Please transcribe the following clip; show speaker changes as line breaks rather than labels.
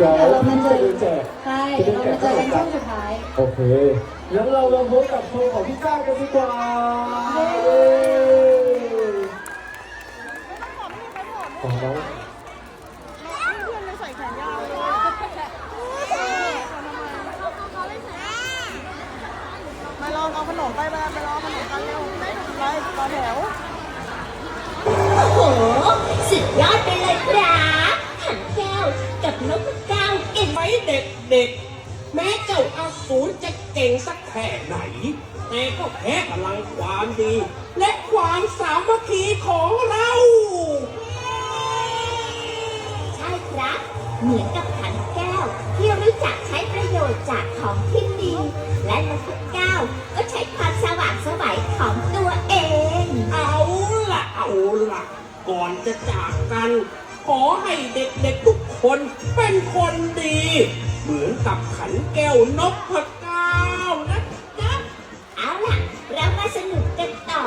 เดี๋ยวเดี๋ยวเรามาพี่เจจะอเดินแจก
ใช่เดี๋ยวเรามาเจอกันช่วงสุดท้าย
โอเคงั้นเรามาพบกับโชว์ของพี่ก้าวกันดีกว่าเย้ของน้อง
มาลองเอาขนมไปไปไปลองขนมกันเร็วไปต่อแถว
แก้วเก่
งไหมเด็กๆ แม้เจ้าอาสูรจะเก่งสักแค่ไหน แต่ก็แพ้พลังความดี และความสามัคคีของเรา
ใช่ครับเหมือนกับขันแก้ว ที่รู้จักใช้ประโยชน์จากของที่มีและนกแก้วก็ใช้ความสว่างไสวัยของตัวเอง
เอาล่ะ เอาล่ะ ก่อนจะจากกัน ขอให้เด็กๆทุก คนเป็นคนดี เหมือนกับขันแก้วนกพะเก้านะจ๊ะ
เอาล่ะ เรามาสนุกกันต่อ